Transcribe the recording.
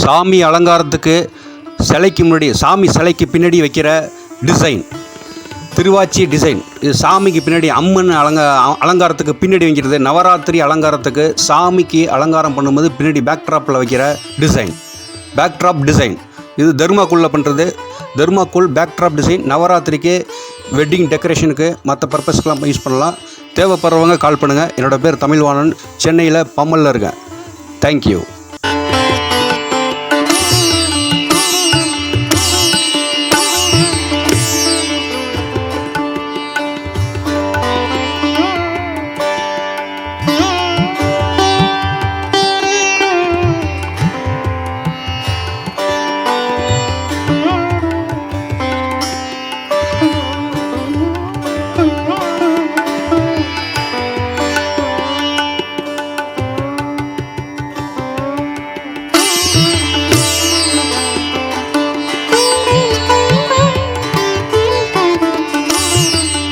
சாமி அலங்காரத்துக்கு சிலைக்கு முன்னாடி சாமி சிலைக்கு பின்னாடி வைக்கிற டிசைன் திருவாச்சி டிசைன் இது சாமிக்கு பின்னாடி அம்மன் அலங்கா அலங்காரத்துக்கு பின்னாடி வைக்கிறது. நவராத்திரி அலங்காரத்துக்கு சாமிக்கு அலங்காரம் பண்ணும்போது பின்னாடி பேக்ட்ராப்பில் வைக்கிற டிசைன் பேக்ட்ராப் டிசைன் இது தர்மாக்குள்ளே பண்ணுறது தர்மாக்குள் பேக்ட்ராப் டிசைன் நவராத்திரிக்கு வெட்டிங் டெக்கரேஷனுக்கு மற்ற பர்பஸ்க்கெலாம் யூஸ் பண்ணலாம். தேவைப்படுறவங்க கால் பண்ணுங்கள் என்னோடய பேர் தமிழ்வாணன். சென்னையில் பம்மலில் இருக்கேன். தேங்க்யூ